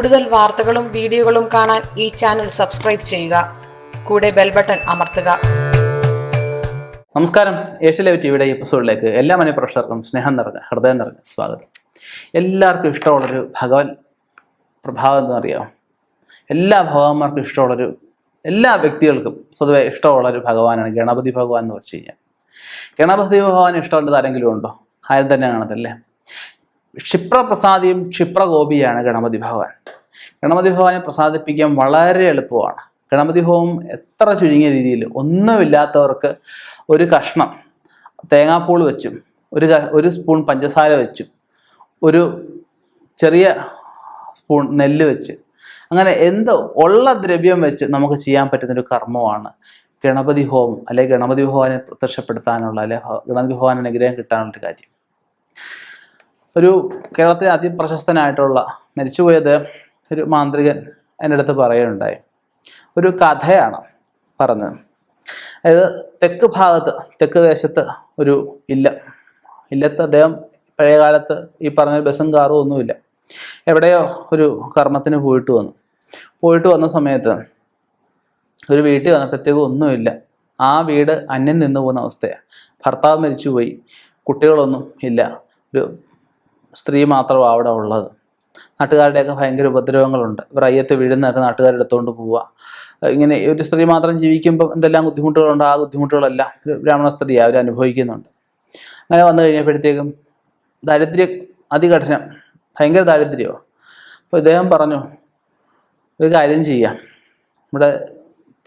കൂടുതൽ വാർത്തകളും വീഡിയോകളും കാണാൻ ഈ ചാനൽ സബ്സ്ക്രൈബ് ചെയ്യുക. കൂടെ ബെൽ ബട്ടൺ അമർത്തുക. നമസ്കാരം. ഏഷ്യ ലൈവ് ടിവിയുടെ എപ്പിസോഡിലേക്ക് എല്ലാ മനഃപ്രേക്ഷകർക്കും സ്നേഹം നിറഞ്ഞ ഹൃദയം നിറഞ്ഞ സ്വാഗതം. എല്ലാവർക്കും ഇഷ്ടമുള്ളൊരു ഭഗവൻ പ്രഭാവം എന്നറിയാം എല്ലാ ഭഗവാന്മാർക്കും ഇഷ്ടമുള്ളൊരു എല്ലാ വ്യക്തികൾക്കും സ്വതവേ ഇഷ്ടമുള്ളൊരു ഭഗവാനാണ് ഗണപതി ഭഗവാൻ എന്ന് വെച്ച് കഴിഞ്ഞാൽ. ഗണപതി ഭഗവാൻ ഇഷ്ടമുള്ളത് ആരെങ്കിലും ഉണ്ടോ? ആരും തന്നെ കാണത്തില്ലേ ക്ഷിപ്രപ്രസാദിയും ക്ഷിപ്രഗോപിയാണ് ഗണപതി ഭഗവാൻ. ഗണപതി ഭഗവാനെ പ്രസാദിപ്പിക്കാൻ വളരെ എളുപ്പമാണ്. ഗണപതി ഹോമം എത്ര ചുരുങ്ങിയ രീതിയിൽ ഒന്നുമില്ലാത്തവർക്ക് ഒരു കഷ്ണം തേങ്ങാപ്പൂൾ വെച്ചും ഒരു ഒരു സ്പൂൺ പഞ്ചസാര വെച്ചും ഒരു ചെറിയ സ്പൂൺ നെല്ല് വെച്ച് അങ്ങനെ എന്ത് ഉള്ള ദ്രവ്യം വെച്ച് നമുക്ക് ചെയ്യാൻ പറ്റുന്ന ഒരു കർമ്മമാണ് ഗണപതി ഹോമം അല്ലെങ്കിൽ ഗണപതി ഭഗവാനെ പ്രത്യക്ഷപ്പെടുത്താനുള്ള അല്ലെ ഗണപതി ഭഗവാൻ അനുഗ്രഹം കിട്ടാനുള്ളൊരു കാര്യം. ഒരു കേരളത്തിലെ അതിപ്രശസ്തനായിട്ടുള്ള മരിച്ചുപോയത് ഒരു മാന്ത്രികൻ എന്റെ അടുത്ത് പറയുകയുണ്ടായി. ഒരു കഥയാണ് പറഞ്ഞത്. അതായത് തെക്ക് ഭാഗത്ത് തെക്ക് ദേശത്ത് ഒരു ഇല്ല. ഇല്ലത്ത് അദ്ദേഹം പഴയ കാലത്ത് ഈ പറഞ്ഞ ബസ്സും കാറും ഒന്നുമില്ല. എവിടെയോ ഒരു കർമ്മത്തിന് പോയിട്ട് വന്നു. പോയിട്ട് വന്ന സമയത്ത് ഒരു വീട്ടിൽ വന്നപ്പോഴത്തേക്കും ഒന്നുമില്ല. ആ വീട് അന്യം നിന്ന് പോകുന്ന അവസ്ഥയാണ്. ഭർത്താവ് മരിച്ചുപോയി. കുട്ടികളൊന്നും ഇല്ല. ഒരു സ്ത്രീ മാത്രമാണ് അവിടെ ഉള്ളത്. നാട്ടുകാരുടെയൊക്കെ ഭയങ്കര ഉപദ്രവങ്ങളുണ്ട്. ഇവർ അയ്യത്ത് വീഴുന്നതൊക്കെ നാട്ടുകാരെടുത്തുകൊണ്ട് പോവുക. ഇങ്ങനെ ഒരു സ്ത്രീ മാത്രം ജീവിക്കുമ്പോൾ എന്തെല്ലാം ബുദ്ധിമുട്ടുകളുണ്ട് ആ ബുദ്ധിമുട്ടുകളെല്ലാം ബ്രാഹ്മണ സ്ത്രീ അവർ അനുഭവിക്കുന്നുണ്ട്. അങ്ങനെ വന്നു കഴിഞ്ഞപ്പോഴത്തേക്കും ദാരിദ്ര്യം അതികഠിനം ഭയങ്കര ദാരിദ്ര്യമോ? അപ്പോൾ ഇദ്ദേഹം പറഞ്ഞു ഒരു കാര്യം ചെയ്യാം. ഇവിടെ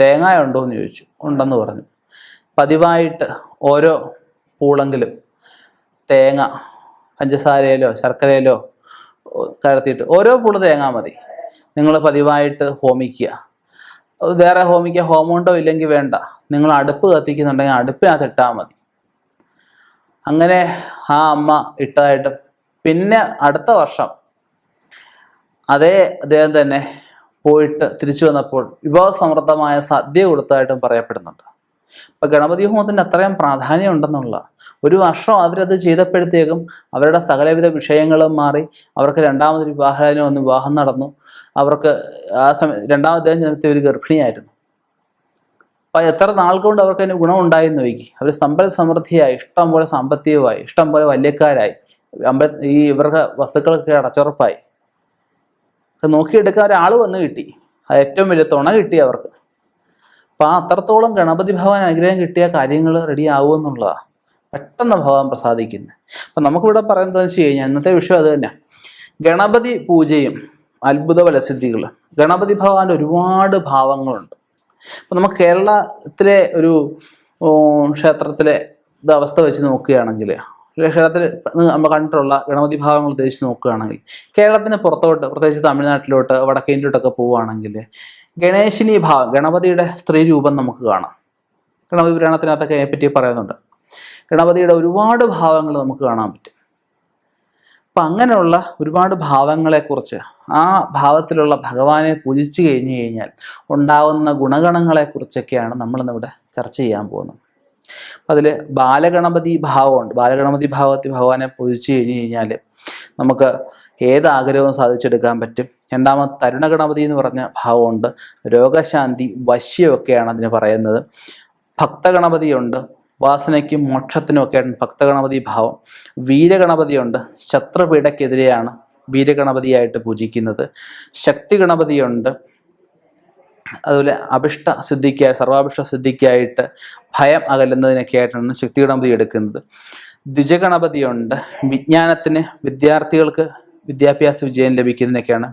തേങ്ങ ഉണ്ടോ എന്ന് ചോദിച്ചു. ഉണ്ടെന്ന് പറഞ്ഞു. പതിവായിട്ട് ഓരോ പൂളെങ്കിലും തേങ്ങ പഞ്ചസാരയിലോ ശർക്കരയിലോ കലർത്തിയിട്ട് ഓരോ പൂൾ തേങ്ങാ മതി. നിങ്ങൾ പതിവായിട്ട് ഹോമിക്കുക. വേറെ ഹോമിക്കുക ഹോമോണ്ടോ ഇല്ലെങ്കിൽ വേണ്ട. നിങ്ങൾ അടുപ്പ് കത്തിക്കുന്നുണ്ടെങ്കിൽ അടുപ്പിനകത്ത് ഇട്ടാൽ മതി. അങ്ങനെ ആ അമ്മ ഇട്ടതായിട്ട് പിന്നെ അടുത്ത വർഷം അതേ അദ്ദേഹം തന്നെ പോയിട്ട് തിരിച്ചു വന്നപ്പോൾ വിഭവസമൃദ്ധമായ സദ്യ കൊടുത്തതായിട്ടും പറയപ്പെടുന്നുണ്ട്. ഇപ്പൊ ഗണപതി ഹോമത്തിന് അത്രയും പ്രാധാന്യം ഉണ്ടെന്നുള്ള ഒരു വർഷം അവരത് ചെയ്തപ്പോഴത്തേക്കും അവരുടെ സകലവിധ വിഷയങ്ങളും മാറി അവർക്ക് രണ്ടാമതൊരു വിവാഹത്തിന് വന്ന് വിവാഹം നടന്നു. അവർക്ക് ആ സമയം രണ്ടാമത്തെ ജനത്തെ ഒരു ഗർഭിണിയായിരുന്നു. അപ്പൊ എത്ര നാൾ കൊണ്ട് അവർക്ക് അതിന് ഗുണം ഉണ്ടായെന്ന് നോക്കി. അവർ സമ്പൽ സമൃദ്ധിയായി ഇഷ്ടം പോലെ സാമ്പത്തികമായി ഇഷ്ടം പോലെ വല്യക്കാരായി. അമ്പ ഈ ഇവരുടെ വസ്തുക്കളൊക്കെ അടച്ചുറപ്പായി. നോക്കിയെടുക്കാൻ ഒരാൾ വന്ന് കിട്ടി. അത് ഏറ്റവും വലിയ തുണ കിട്ടി അവർക്ക്. അപ്പൊ ആ അത്രത്തോളം ഗണപതി ഭവൻ അനുഗ്രഹം കിട്ടിയ കാര്യങ്ങൾ റെഡി ആവുമെന്നുള്ളതാണ് പെട്ടെന്ന് ഭഗവാൻ പ്രസാദിക്കുന്നത് അപ്പൊ നമുക്കിവിടെ പറയുന്നത് വെച്ച് കഴിഞ്ഞാൽ ഇന്നത്തെ വിഷയം അത് തന്നെ ഗണപതി പൂജയും അത്ഭുത ഫലസിദ്ധികൾ ഗണപതി ഭഗവാന്റെ ഒരുപാട് ഭാവങ്ങളുണ്ട്. അപ്പൊ നമുക്ക് കേരളത്തിലെ ഒരു ക്ഷേത്രത്തിലെ അവസ്ഥ വെച്ച് നോക്കുകയാണെങ്കിൽ ക്ഷേത്രത്തിൽ നമ്മൾ കണ്ടിട്ടുള്ള ഗണപതി ഭാവങ്ങൾ ഉദ്ദേശിച്ച് നോക്കുകയാണെങ്കിൽ കേരളത്തിന് പുറത്തോട്ട് പ്രത്യേകിച്ച് തമിഴ്നാട്ടിലോട്ട് വടക്കേന്ത്യയിലോട്ടൊക്കെ പോവുകയാണെങ്കിൽ ഗണേശിനി ഭാവം ഗണപതിയുടെ സ്ത്രീ രൂപം നമുക്ക് കാണാം. ഗണപതി പുരാണത്തിനകത്തൊക്കെ അതിനെപ്പറ്റി പറയുന്നുണ്ട്. ഗണപതിയുടെ ഒരുപാട് ഭാവങ്ങൾ നമുക്ക് കാണാൻ പറ്റും. അപ്പം അങ്ങനെയുള്ള ഒരുപാട് ഭാവങ്ങളെക്കുറിച്ച് ആ ഭാവത്തിലുള്ള ഭഗവാനെ പൂജിച്ചു കഴിഞ്ഞു കഴിഞ്ഞാൽ ഉണ്ടാകുന്ന ഗുണഗണങ്ങളെക്കുറിച്ചൊക്കെയാണ് നമ്മളിന്നിവിടെ ചർച്ച ചെയ്യാൻ പോകുന്നത്. അതിൽ ബാലഗണപതി ഭാവമുണ്ട്. ബാലഗണപതി ഭാവത്തിൽ ഭഗവാനെ പൂജിച്ചു കഴിഞ്ഞു കഴിഞ്ഞാൽ നമുക്ക് ഏത് ആഗ്രഹവും സാധിച്ചെടുക്കാൻ പറ്റും. രണ്ടാമത് തരുണഗണപതി എന്ന് പറഞ്ഞ ഭാവമുണ്ട്. രോഗശാന്തി വശ്യമൊക്കെയാണ് അതിന് പറയുന്നത്. ഭക്തഗണപതിയുണ്ട്. വാസനയ്ക്കും മോക്ഷത്തിനും ഒക്കെയാണ് ഭക്തഗണപതി ഭാവം. വീരഗണപതിയുണ്ട്. ശത്രുപീഠക്കെതിരെയാണ് വീരഗണപതിയായിട്ട് പൂജിക്കുന്നത്. ശക്തി ഗണപതിയുണ്ട് അതുപോലെ അഭിഷ്ട സിദ്ധിക്കായി സർവാഭിഷ്ട സിദ്ധിക്കായിട്ട് ഭയം അകലുന്നതിനൊക്കെ ആയിട്ടാണ് ശക്തി ഗണപതി എടുക്കുന്നത്. ദ്വിജഗണപതിയുണ്ട്. വിജ്ഞാനത്തിന് വിദ്യാർത്ഥികൾക്ക് വിദ്യാഭ്യാസ വിജയം ലഭിക്കുന്നതിനൊക്കെയാണ്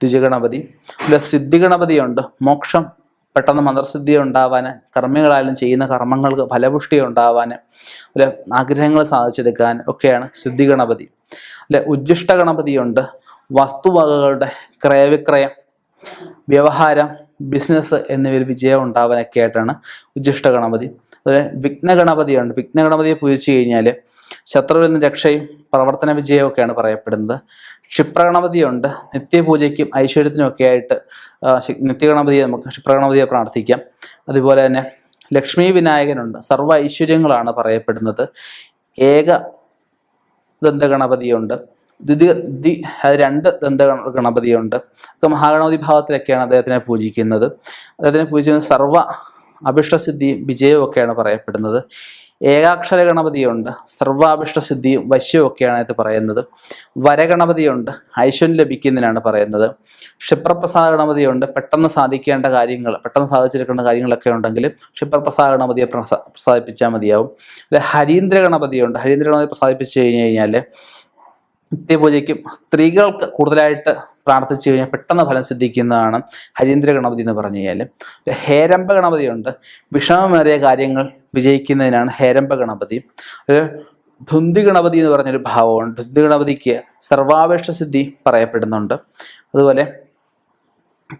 ദ്വിജഗണപതി. പിന്നെ സിദ്ധിഗണപതിയുണ്ട്. മോക്ഷം പെട്ടെന്ന് മന്ത്രസിദ്ധി ഉണ്ടാവാൻ കർമ്മികളായാലും ചെയ്യുന്ന കർമ്മങ്ങൾക്ക് ഫലപുഷ്ടി ഉണ്ടാവാൻ അല്ലെ ആഗ്രഹങ്ങൾ സാധിച്ചെടുക്കാൻ ഒക്കെയാണ് സിദ്ധിഗണപതി. അല്ലെ ഉജ്ജിഷ്ട ഗണപതിയുണ്ട് വസ്തുവകകളുടെ ക്രയവിക്രയം വ്യവഹാരം ബിസിനസ് എന്നിവയിൽ വിജയം ഉണ്ടാവാനൊക്കെ ആയിട്ടാണ് ഉജ്ജിഷ്ട ഗണപതി അതുപോലെ വിഘ്നഗണപതിയുണ്ട്. വിഘ്നഗണപതിയെ പൂജിച്ചു കഴിഞ്ഞാൽ ശത്രുവിൽ നിന്ന് രക്ഷയും പ്രവർത്തന വിജയമൊക്കെയാണ് പറയപ്പെടുന്നത്. ക്ഷിപ്രഗണപതിയുണ്ട് നിത്യപൂജയ്ക്കും ഐശ്വര്യത്തിനുമൊക്കെ ആയിട്ട് നിത്യഗണപതിയെ നമുക്ക് ക്ഷിപ്രഗണപതിയെ പ്രാർത്ഥിക്കാം. അതുപോലെ തന്നെ ലക്ഷ്മി വിനായകനുണ്ട്. സർവ ഐശ്വര്യങ്ങളാണ് പറയപ്പെടുന്നത്. ഏക ദന്തഗണപതിയുണ്ട്. ദ്വിതീയ ദ്വി രണ്ട് ദന്ത ഗണ- ഗണപതിയുണ്ട് ഒക്കെ മഹാഗണപതി ഭാവത്തിലൊക്കെയാണ് അദ്ദേഹത്തിനെ പൂജിക്കുന്നത്. അദ്ദേഹത്തിനെ പൂജിക്കുന്നത് സർവ അഭിഷ്ടസിദ്ധിയും വിജയവും ഒക്കെയാണ് പറയപ്പെടുന്നത്. ഏകാക്ഷര ഗണപതിയുണ്ട് സർവാഭിഷ്ടസിദ്ധിയും വശ്യവും ഒക്കെയാണ് ഇത് പറയുന്നത്. വരഗണപതിയുണ്ട് ഐശ്വര്യം ലഭിക്കുന്നതിനാണ് പറയുന്നത്. ക്ഷിപ്രപ്രസാദ ഗണപതിയുണ്ട് പെട്ടെന്ന് സാധിക്കേണ്ട കാര്യങ്ങൾ പെട്ടെന്ന് സാധിച്ചെടുക്കേണ്ട കാര്യങ്ങളൊക്കെ ഉണ്ടെങ്കിൽ ക്ഷിപ്രപ്രസാദ ഗണപതിയെ പ്രസ- പ്രസാദിപ്പിച്ചാൽ മതിയാവും. അല്ലെ ഹരീന്ദ്ര ഗണപതിയുണ്ട് ഹരീന്ദ്ര ഗണപതി പ്രസാദിപ്പിച്ചു കഴിഞ്ഞ് കഴിഞ്ഞാൽ നിത്യപൂജയ്ക്കും സ്ത്രീകൾക്ക് കൂടുതലായിട്ട് പ്രാർത്ഥിച്ചു കഴിഞ്ഞാൽ പെട്ടെന്ന് ഫലം സിദ്ധിക്കുന്നതാണ് ഹരീന്ദ്ര ഗണപതി എന്ന് പറഞ്ഞു കഴിഞ്ഞാൽ ഹേരംബ ഗണപതിയുണ്ട്. വിഷമമേറിയ കാര്യങ്ങൾ വിജയിക്കുന്നതിനാണ് ഹേരംബ ഗണപതി. ഒരു ധുന്തി ഗണപതി എന്ന് പറഞ്ഞൊരു ഭാവമുണ്ട്. ധുന്തി ഗണപതിക്ക് സർവാപേക്ഷ സിദ്ധി പറയപ്പെടുന്നുണ്ട്. അതുപോലെ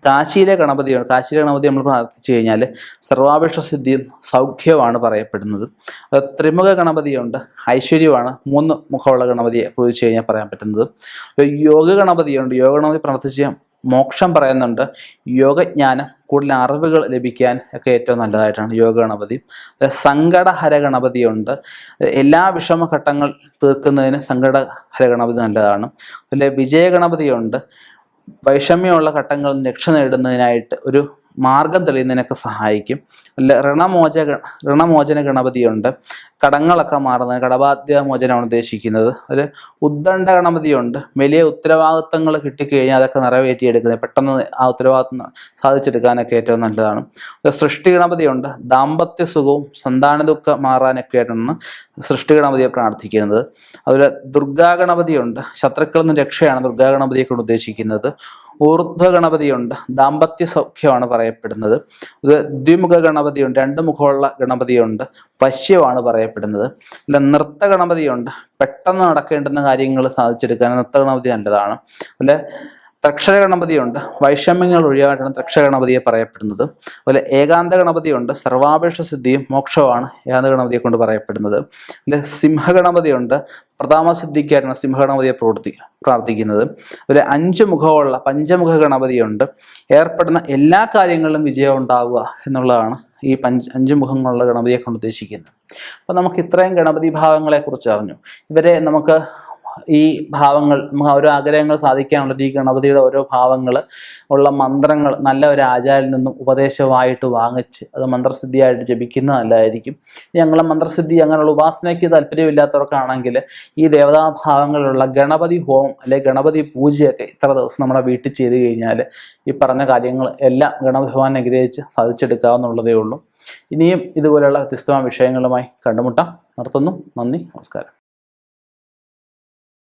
കാശിയിലെ ഗണപതിയാണ്. കാശിയിലെ ഗണപതി നമ്മൾ പ്രാർത്ഥിച്ചു കഴിഞ്ഞാൽ സർവാപേക്ഷ സിദ്ധിയും സൗഖ്യമാണ് പറയപ്പെടുന്നത്. ത്രിമുഖ ഗണപതിയുണ്ട് ഐശ്വര്യമാണ് മൂന്ന് മുഖമുള്ള ഗണപതിയെ പൂജിച്ചു കഴിഞ്ഞാൽ പറയാൻ പറ്റുന്നത്. യോഗ ഗണപതിയുണ്ട്. യോഗ ഗണപതി പ്രാർത്ഥിച്ച് മോക്ഷം പറയുന്നുണ്ട്. യോഗജ്ഞാനം കൂടുതൽ അറിവുകൾ ലഭിക്കാൻ ഒക്കെ ഏറ്റവും നല്ലതായിട്ടാണ് യോഗ ഗണപതി. സങ്കടഹര ഗണപതിയുണ്ട്. എല്ലാ വിഷമഘട്ടങ്ങൾ തീർക്കുന്നതിന് സങ്കടഹര ഗണപതി നല്ലതാണ്. അതുപോലെ വിജയ ഗണപതിയുണ്ട്. വൈഷമ്യമുള്ള ഘട്ടങ്ങളിൽ രക്ഷ നേടുന്നതിനായിട്ട് ഒരു മാർഗം തെളിയുന്നതിനൊക്കെ സഹായിക്കും. ഋണമോച ഋണമോചന ഗണപതിയുണ്ട്. കടങ്ങളൊക്കെ മാറുന്നതിന് കടബാധ്യ മോചനമാണ് ഉദ്ദേശിക്കുന്നത്. ഒരു ഉദ്ദണ്ഡ ഗണപതിയുണ്ട്. വലിയ ഉത്തരവാദിത്തങ്ങൾ കിട്ടിക്കഴിഞ്ഞാൽ അതൊക്കെ നിറവേറ്റിയെടുക്കുന്നത്. പെട്ടെന്ന് ആ ഉത്തരവാദിത്തം സാധിച്ചെടുക്കാനൊക്കെ ഏറ്റവും നല്ലതാണ്. സൃഷ്ടി ഗണപതിയുണ്ട്. ദാമ്പത്യ സുഖവും സന്താന ദുഃഖം മാറാനൊക്കെ ആയിട്ടാണ് സൃഷ്ടി ഗണപതിയെ പ്രാർത്ഥിക്കുന്നത്. അതുപോലെ ദുർഗാ ഗണപതിയുണ്ട്. ശത്രുക്കളിൽ നിന്ന് രക്ഷയാണ് ദുർഗാ ഗണപതിയെ കൊണ്ട് ഉദ്ദേശിക്കുന്നത്. ഊർധ്വ ഗണപതിയുണ്ട് ദാമ്പത്യ സൗഖ്യമാണ് പറയപ്പെടുന്നത്. ദ്വിമുഖ ഗണപതിയുണ്ട് രണ്ട് മുഖമുള്ള ഗണപതിയുണ്ട് വശ്യമാണ് പറയപ്പെടുന്നത്. പിന്നെ നൃത്ത ഗണപതിയുണ്ട്. പെട്ടെന്ന് നടക്കേണ്ടുന്ന കാര്യങ്ങൾ സാധിച്ചെടുക്കാൻ നൃത്ത ഗണപതി നല്ലതാണ്. അല്ലെ ത്രക്ഷര ഗണപതിയുണ്ട്. വൈഷമ്യങ്ങൾ ഒഴിയാനാണ് ത്രക്ഷര ഗണപതിയെ പറയപ്പെടുന്നത്. അതുപോലെ ഏകാന്ത ഗണപതിയുണ്ട്. സർവാപേക്ഷ സിദ്ധിയും മോക്ഷവുമാണ് ഏകാന്ത ഗണപതിയെ കൊണ്ട് പറയപ്പെടുന്നത്. അല്ലെ സിംഹഗണപതിയുണ്ട് പ്രധാമ സിദ്ധിക്കായിട്ടാണ് സിംഹഗണപതിയെ പ്രവർത്തി പ്രാർത്ഥിക്കുന്നത്. അതുപോലെ അഞ്ച് മുഖമുള്ള പഞ്ചമുഖ ഗണപതിയുണ്ട്. ഏർപ്പെടുന്ന എല്ലാ കാര്യങ്ങളിലും വിജയം ഉണ്ടാവുക എന്നുള്ളതാണ് ഈ പഞ്ച് അഞ്ച് മുഖങ്ങളുള്ള ഗണപതിയെ കൊണ്ട് ഉദ്ദേശിക്കുന്നത്. അപ്പോൾ നമുക്ക് ഇത്രയും ഗണപതി ഭാവങ്ങളെ കുറിച്ച് അറിഞ്ഞു. ഇവരെ നമുക്ക് ഈ ഭാവങ്ങൾ നമുക്ക് ഓരോ ആഗ്രഹങ്ങൾ സാധിക്കാനുള്ള ഈ ഗണപതിയുടെ ഓരോ ഭാവങ്ങൾ ഉള്ള മന്ത്രങ്ങൾ നല്ല ഒരു ആചാരിൽ നിന്നും ഉപദേശമായിട്ട് വാങ്ങിച്ച് അത് മന്ത്രസിദ്ധിയായിട്ട് ജപിക്കുന്നത് നല്ലതായിരിക്കും. ഞങ്ങൾ മന്ത്രസിദ്ധി അങ്ങനെയുള്ള ഉപാസനയ്ക്ക് താല്പര്യമില്ലാത്തവർക്കാണെങ്കിൽ ഈ ദേവതാഭാവങ്ങളിലുള്ള ഗണപതി ഹോമം അല്ലെങ്കിൽ ഗണപതി പൂജയൊക്കെ ഇത്ര ദിവസം നമ്മുടെ വീട്ടിൽ ചെയ്ത് കഴിഞ്ഞാൽ ഈ പറഞ്ഞ കാര്യങ്ങൾ എല്ലാം ഗണപതി ഭഗവാൻ അനുഗ്രഹിച്ച് സാധിച്ചെടുക്കാവുന്നുള്ളതേ ഉള്ളൂ. ഇനിയും ഇതുപോലെയുള്ള വ്യത്യസ്തമായ വിഷയങ്ങളുമായി കണ്ടുമുട്ടാം. നിർത്തുന്നു. നന്ദി. നമസ്കാരം.